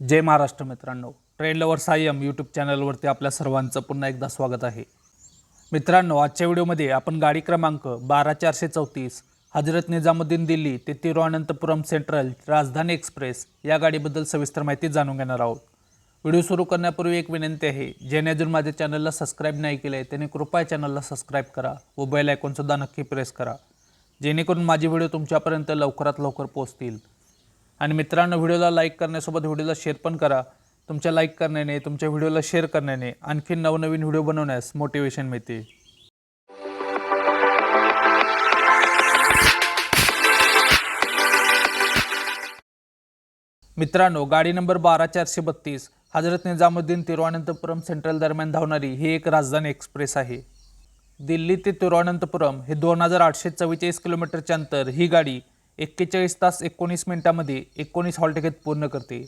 जय महाराष्ट्र मित्रांनो. Train lover Sayam YouTube चॅनलवरती आपल्या सर्वांचं पुन्हा एकदा स्वागत आहे. मित्रांनो आजच्या व्हिडिओमध्ये आपण गाडी क्रमांक बारा चारशे चौतीस हजरत निजामुद्दीन दिल्ली ते तिरुअनंतपुरम सेंट्रल राजधानी एक्सप्रेस या गाडीबद्दल सविस्तर माहिती जाणून घेणार आहोत. व्हिडिओ सुरू करण्यापूर्वी एक विनंती आहे ज्याने अजून माझ्या चॅनलला सबस्क्राईब नाही केलं आहे त्याने कृपया चॅनलला सबस्क्राईब करा व बेल आयकॉनसुद्धा नक्की प्रेस करा. जेणेकरून माझे व्हिडिओ तुमच्यापर्यंत लवकरात लवकर पोहोचतील. आणि मित्रांनो व्हिडिओला लाईक करण्यासोबत व्हिडिओला शेअर पण करा. तुमच्या लाईक करण्याने तुमच्या व्हिडिओला शेअर करण्याने आणखी नवनवीन व्हिडिओ बनवण्यास मोटिवेशन मिळते. मित्रांनो गाडी नंबर बारा चारशे बत्तीस हजरत निजामुद्दीन तिरुवनंतपुरम सेंट्रल दरम्यान धावणारी ही एक राजधानी एक्सप्रेस आहे. दिल्ली ते तिरुवनंतपुरम हे दोन हजार आठशे चव्वेचाळीस किलोमीटरचे अंतर ही गाडी एक्केचाळीस तास एकोणीस मिनिटामध्ये एकोणीस हॉलटिकेत पूर्ण करते.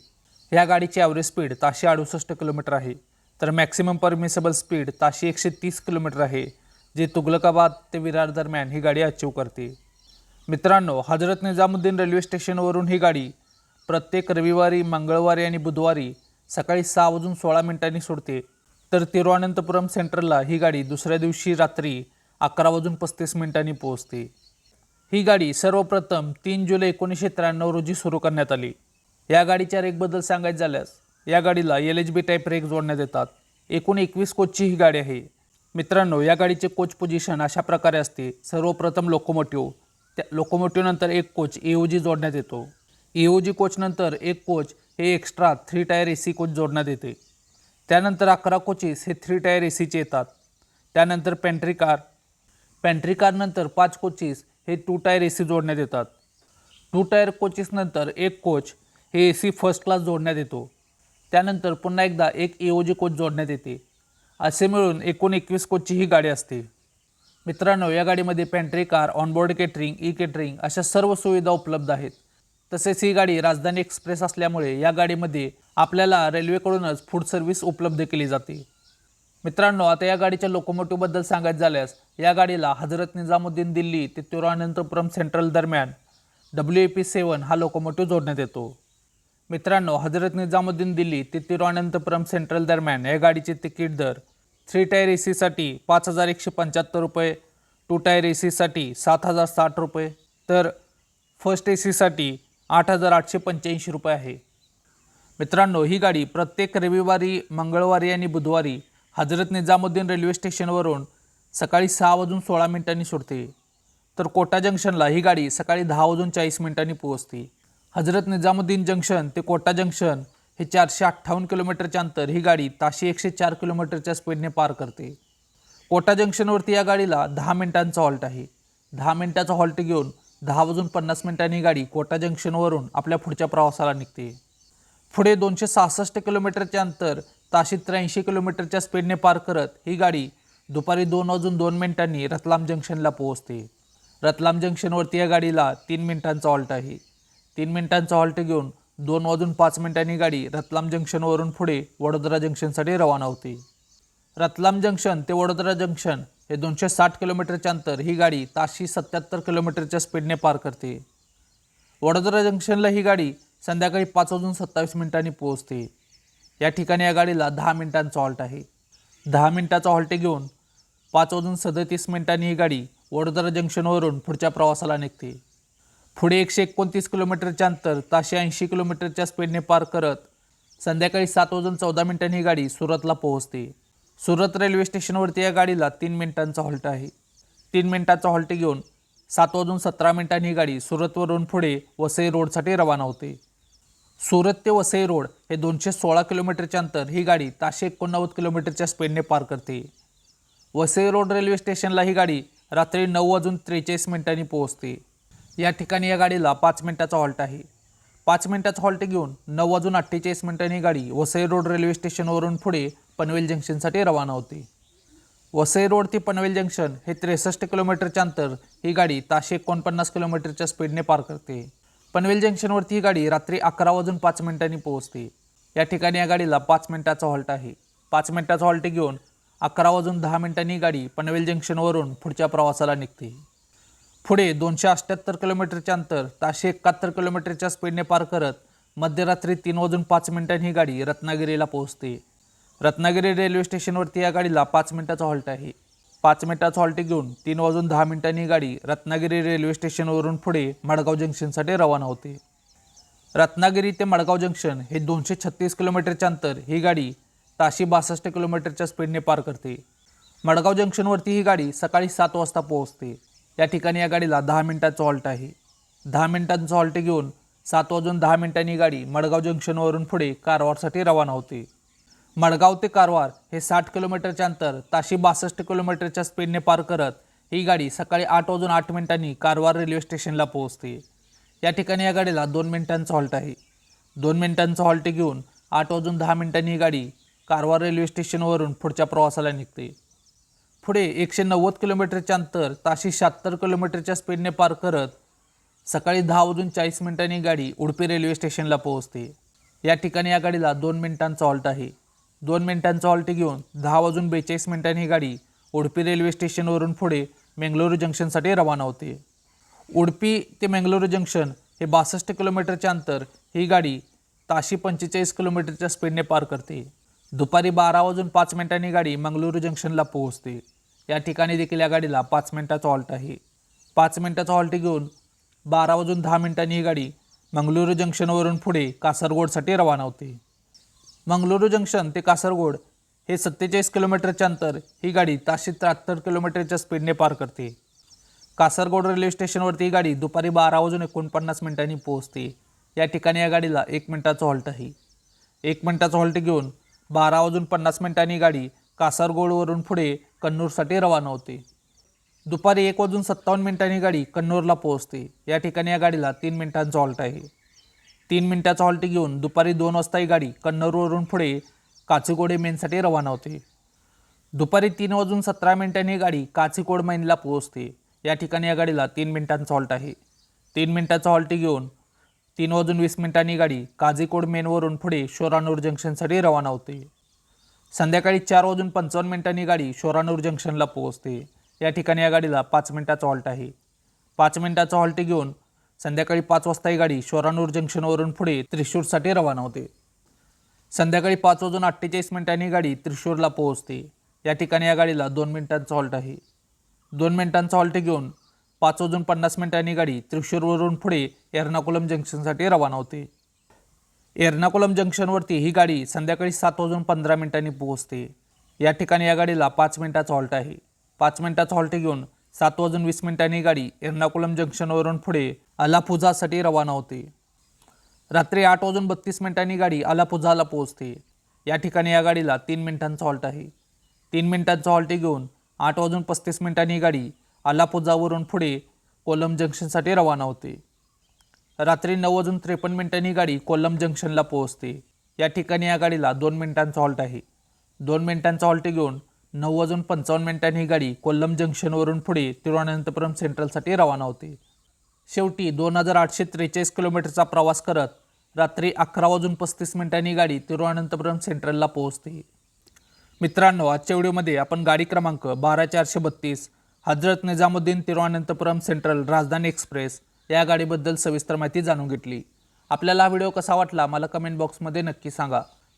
ह्या गाडीची ॲव्हरेज स्पीड ताशे अडुसष्ट किलोमीटर आहे. तर मॅक्सिमम परमिसेबल स्पीड ताशे एकशे तीस किलोमीटर आहे जे तुगलकाबाद ते विरार दरम्यान ही गाडी अचीव करते. मित्रांनो हजरत निजामुद्दीन रेल्वे स्टेशनवरून ही गाडी प्रत्येक रविवारी मंगळवारी आणि बुधवारी सकाळी सहा वाजून सोळा मिनिटांनी सोडते. तर तिरुअनंतपुरम सेंट्रलला ही गाडी दुसऱ्या दिवशी रात्री अकरा वाजून पस्तीस मिनिटांनी पोहोचते. ही गाडी सर्वप्रथम तीन जुलै एकोणीसशे त्र्याण्णव रोजी सुरू करण्यात आली. या गाडीच्या रेकबद्दल सांगायचं झाल्यास या गाडीला L H B type rake जोडण्यात येतात. एकूण एकवीस कोचची ही गाडी आहे. मित्रांनो या गाडीचे कोच पोझिशन अशा प्रकारे असते. सर्वप्रथम लोकोमोटिव्ह त्या लोकोमोटिव्हनंतर एक कोच ए ओ जी जोडण्यात येतो. ए ओ जी कोचनंतर एक कोच हे extra three tier A C coach जोडण्यात येते. त्यानंतर अकरा कोचेस हे थ्री टायर ए सीचे येतात. त्यानंतर पॅन्ट्री कार पॅन्ट्री कारनंतर पाच कोचेस हे टू टायर ए सी जोडण्यात येतात. टू टायर कोचेसनंतर एक कोच हे ए सी फर्स्ट क्लास जोडण्यात येतो. त्यानंतर पुन्हा एकदा एक ए ओ जी कोच जोडण्यात येते. असे मिळून एकूण एकवीस कोचची ही गाडी असते. मित्रांनो या गाडीमध्ये pantry car onboard catering E catering अशा सर्व सुविधा उपलब्ध आहेत. तसेच ही गाडी राजधानी एक्सप्रेस असल्यामुळे या गाडीमध्ये आपल्याला रेल्वेकडूनच फूड सर्व्हिस उपलब्ध केली जाते. मित्रांनो आता या गाडीच्या लोकोमोटिव्हबद्दल सांगायचं झाल्यास या गाडीला हजरत निजामुद्दीन दिल्ली ते तिरुअनंतपुरम सेंट्रल दरम्यान डब्ल्यू ए पी सेवन हा लोकोमोटिव्ह जोडण्यात येतो. मित्रांनो हजरत निजामुद्दीन दिल्ली ते तिरुअनंतपुरम सेंट्रल दरम्यान या गाडीचे तिकीट दर थ्री टायर ए सीसाठी पाच हजार एकशे पंच्याहत्तर रुपये टू टायर ए सीसाठी सात हजार साठ रुपये तर फर्स्ट ए सीसाठी आठ हजार आठशे पंच्याऐंशी रुपये आहे. मित्रांनो ही गाडी प्रत्येक रविवारी मंगळवारी आणि बुधवारी हजरत निजामुद्दीन रेल्वे स्टेशनवरून सकाळी सहा वाजून सोळा मिनिटांनी सुटते तर कोटा जंक्शनला ही गाडी सकाळी दहा वाजून चाळीस मिनिटांनी पोहोचते. हजरत निजामुद्दीन जंक्शन ते कोटा जंक्शन हे चारशे अठ्ठावन्न किलोमीटरचे अंतर ही गाडी ताशी एकशे चार किलोमीटरच्या स्पीडने पार करते. कोटा जंक्शनवरती या गाडीला दहा मिनिटांचा हॉल्ट आहे. दहा मिनिटाचा हॉल्ट घेऊन दहा वाजून पन्नास मिनिटांनी ही गाडी कोटा जंक्शनवरून आपल्या पुढच्या प्रवासाला निघते. पुढे दोनशे सहासष्ट किलोमीटरचे अंतर ताशी त्र्याऐंशी किलोमीटरच्या स्पीडने पार करत ही गाडी दुपारी दोन वाजून दोन मिनिटांनी रतलाम जंक्शनला पोहोचते. रतलाम जंक्शनवरती या गाडीला तीन मिनिटांचा हॉल्ट आहे. तीन मिनिटांचा हॉल्ट घेऊन दोन वाजून पाच मिनिटांनी गाडी रतलाम जंक्शनवरून पुढे वडोदरा जंक्शनसाठी रवाना होते. रतलाम जंक्शन ते वडोदरा जंक्शन हे दोनशे साठ किलोमीटरच्या अंतर ही गाडी ताशी सत्याहत्तर किलोमीटरच्या स्पीडने पार करते. वडोदरा जंक्शनला ही गाडी संध्याकाळी पाच वाजून सत्तावीस मिनिटांनी पोहोचते. या ठिकाणी या गाडीला दहा मिनिटांचा हॉल्ट आहे. दहा मिनिटाचा हॉल्टे घेऊन पाच वाजून सदतीस मिनिटांनी ही गाडी वडोदरा जंक्शनवरून पुढच्या प्रवासाला निघते. पुढे एकशे एकोणतीस किलोमीटरच्या अंतर ताशे ऐंशी किलोमीटरच्या स्पीडने पार करत संध्याकाळी सात वाजून चौदा मिनिटांनी ही गाडी सुरतला पोहोचते. सुरत रेल्वे स्टेशनवरती या गाडीला तीन मिनिटांचा हॉल्ट आहे. तीन मिनिटांचा हॉल्ट घेऊन सात वाजून सतरा मिनिटांनी ही गाडी सुरतवरून पुढे वसई रोडसाठी रवाना होते. सुरत ते वसई रोड हे दोनशे सोळा किलोमीटरचे अंतर. ही गाडी ताशे एकोणनव्वद किलोमीटरच्या स्पीडने पार करते. वसई रोड रेल्वे स्टेशनला ही गाडी रात्री नऊ वाजून त्रेचाळीस मिनिटांनी पोहोचते. या ठिकाणी या गाडीला पाच मिनिटाचा हॉल्ट आहे. पाच मिनिटाचा हॉल्ट घेऊन नऊ वाजून अठ्ठेचाळीस मिनिटांनी ही गाडी वसई रोड रेल्वे स्टेशनवरून पुढे पनवेल जंक्शनसाठी रवाना होते. वसई रोड ते पनवेल जंक्शन हे त्रेसष्ट किलोमीटरचे अंतर. ही गाडी ताशे एकोणपन्नास किलोमीटरच्या स्पीडने पार करते. पनवेल जंक्शनवरती ही गाडी रात्री अकरा वाजून पाच मिनिटांनी पोहोचते. या ठिकाणी या गाडीला पाच मिनिटाचा हॉल्ट आहे. पाच मिनिटाचा हॉल्ट घेऊन अकरा वाजून दहा मिनिटांनी गाडी पनवेल जंक्शनवरून पुढच्या प्रवासाला निघते. पुढे दोनशे अठ्ठ्याहत्तर किलोमीटरचे अंतर ताशे एकाहत्तर किलोमीटरच्या स्पीडने पार करत मध्यरात्री तीन वाजून पाच मिनिटांनी ही गाडी रत्नागिरीला पोहोचते. रत्नागिरी रेल्वे स्टेशनवरती या गाडीला पाच मिनिटाचा हॉल्ट आहे. पाच मिनिटाचा हॉल्ट घेऊन तीन वाजून दहा मिनिटांनी ही गाडी रत्नागिरी रेल्वे स्टेशनवरून पुढे मडगाव जंक्शनसाठी रवाना होते. रत्नागिरी ते मडगाव जंक्शन हे दोनशे छत्तीस किलोमीटरचे अंतर ही गाडी ताशी बासष्ट किलोमीटरच्या स्पीडने पार करते. मडगाव जंक्शनवरती ही गाडी सकाळी सात वाजता पोहोचते. या ठिकाणी या गाडीला दहा मिनिटाचं हॉल्ट आहे. दहा मिनिटांचं हॉल्ट घेऊन सात वाजून दहा मिनिटांनी गाडी मडगाव जंक्शनवरून पुढे कारवारसाठी रवाना होते. मडगाव ते कारवार हे साठ किलोमीटरचे अंतर ताशी बासष्ट किलोमीटरच्या स्पीडने पार करत ही गाडी सकाळी आठ वाजून आठ मिनिटांनी कारवार रेल्वे स्टेशनला पोहोचते. या ठिकाणी या गाडीला दोन मिनिटांचं हॉल्ट आहे. दोन मिनिटांचं हॉल्ट घेऊन आठ वाजून दहा मिनिटांनी ही गाडी कारवार रेल्वे स्टेशनवरून पुढच्या प्रवासाला निघते. पुढे एकशे नव्वद किलोमीटरचे अंतर ताशी शहात्तर किलोमीटरच्या स्पीडने पार करत सकाळी दहा वाजून चाळीस मिनिटांनी गाडी उडपी रेल्वे स्टेशनला पोहोचते. या ठिकाणी या गाडीला दोन मिनिटांचा हॉल्ट आहे. दोन मिनिटांचा हॉल्ट घेऊन दहा वाजून बेचाळीस मिनिटांनी ही गाडी उडपी रेल्वे स्टेशनवरून पुढे मेंगलोर जंक्शनसाठी रवाना होते. उडपी ते मेंगलोर जंक्शन हे बासष्ट किलोमीटरचे अंतर ही गाडी ताशी पंचेचाळीस किलोमीटरच्या स्पीडने पार करते. दुपारी बारा वाजून पाच मिनिटांनी गाडी मंगळुरू जंक्शनला पोहोचते. या ठिकाणी देखील या गाडीला पाच मिनिटाचा हॉल्ट आहे. पाच मिनिटाचा हॉल्ट घेऊन बारा वाजून दहा मिनिटांनी ही गाडी मंगळुरू जंक्शनवरून पुढे कासरगोडसाठी रवाना होते. मंगळुरू जंक्शन ते कासरगोड हे सत्तेचाळीस किलोमीटरचे अंतर ही गाडी ताशे त्र्याहत्तर किलोमीटरच्या स्पीडने पार करते. कासरगोड रेल्वे स्टेशनवरती ही गाडी दुपारी बारा वाजून एकोणपन्नास मिनिटांनी पोहोचते. या ठिकाणी या गाडीला एक मिनिटाचा हॉल्ट आहे. एक मिनिटाचा हॉल्ट घेऊन बारा वाजून पन्नास मिनिटांनी गाडी कासरगोडवरून पुढे कन्नूरसाठी रवाना होते. दुपारी एक वाजून सत्तावन्न मिनिटांनी गाडी कन्नूरला पोहोचते. या ठिकाणी या गाडीला तीन मिनिटांचा हॉल्ट आहे. तीन मिनिटाचा हॉल्ट घेऊन दुपारी दोन वाजता ही गाडी कन्नूरवरून पुढे काचीकोडे मेनसाठी रवाना होते. दुपारी तीन वाजून सतरा मिनिटांनी ही गाडी काचीकोड मेनला पोहोचते. या ठिकाणी या गाडीला तीन मिनिटांचा हॉल्ट आहे. तीन मिनिटाचा हॉल्ट घेऊन तीन वाजून वीस मिनिटांनी गाडी काझीकोड मेनवरून पुढे शोरानूर जंक्शनसाठी रवाना होते. संध्याकाळी चार वाजून पंचावन्न मिनिटांनी गाडी शोरानूर जंक्शनला पोहोचते. या ठिकाणी या गाडीला पाच मिनिटाचा हॉल्ट आहे. पाच मिनिटाचा हॉल्ट घेऊन संध्याकाळी पाच वाजता ही गाडी शोरानूर जंक्शनवरून पुढे त्रिशूरसाठी रवाना होते. संध्याकाळी पाच वाजून अठ्ठेचाळीस मिनिटांनी ही गाडी त्रिशूरला पोहोचते. या ठिकाणी या गाडीला दोन मिनिटांचा हॉल्ट आहे. दोन मिनिटांचा हॉल्ट घेऊन पाच वाजून पन्नास मिनिटांनी गाडी त्रिशूरवरून पुढे एर्नाकुलम जंक्शनसाठी रवाना होते. एर्नाकुलम जंक्शनवरती ही गाडी संध्याकाळी सात वाजून पंधरा मिनिटांनी पोहोचते. या ठिकाणी या गाडीला पाच मिनिटाचा हॉल्ट आहे. पाच मिनिटाचा हॉल्ट घेऊन सात वाजून वीस मिनिटांनी गाडी एर्नाकुलम जंक्शनवरून पुढे अलापुझासाठी रवाना होते. रात्री आठ वाजून बत्तीस मिनिटांनी गाडी अलापुझाला पोहोचते. या ठिकाणी या गाडीला तीन मिनिटांचा हॉल्ट आहे. तीन मिनिटांचा हॉल्ट घेऊन आठ वाजून पस्तीस मिनिटांनी गाडी अलापुझावरून पुढे कोलम जंक्शनसाठी रवाना होते. रात्री नऊ वाजून त्रेपन्न मिनिटांनी गाडी कोलम जंक्शनला पोहोचते. या ठिकाणी या गाडीला दोन मिनिटांचा हॉल्ट आहे. दोन मिनिटांचा हॉल्ट घेऊन नऊ वाजून पंचावन्न मिनिटांनी ही गाडी कोल्लम जंक्शनवरून पुढे तिरुवनंतपुरम सेंट्रलसाठी रवाना होते. शेवटी दोन हजार आठशे त्रेचाळीस किलोमीटरचा प्रवास करत रात्री अकरा वाजून पस्तीस मिनिटांनी गाडी तिरुवनंतपुरम सेंट्रलला पोहोचते. मित्रांनो आजच्या व्हिडिओमध्ये आपण गाडी क्रमांक बारा चारशे बत्तीस हजरत निजामुद्दीन तिरुवनंतपुरम सेंट्रल राजधानी एक्सप्रेस या गाडीबद्दल सविस्तर माहिती जाणून घेतली. आपल्याला हा व्हिडिओ कसा वाटला मला कमेंट बॉक्समध्ये नक्की सांगा.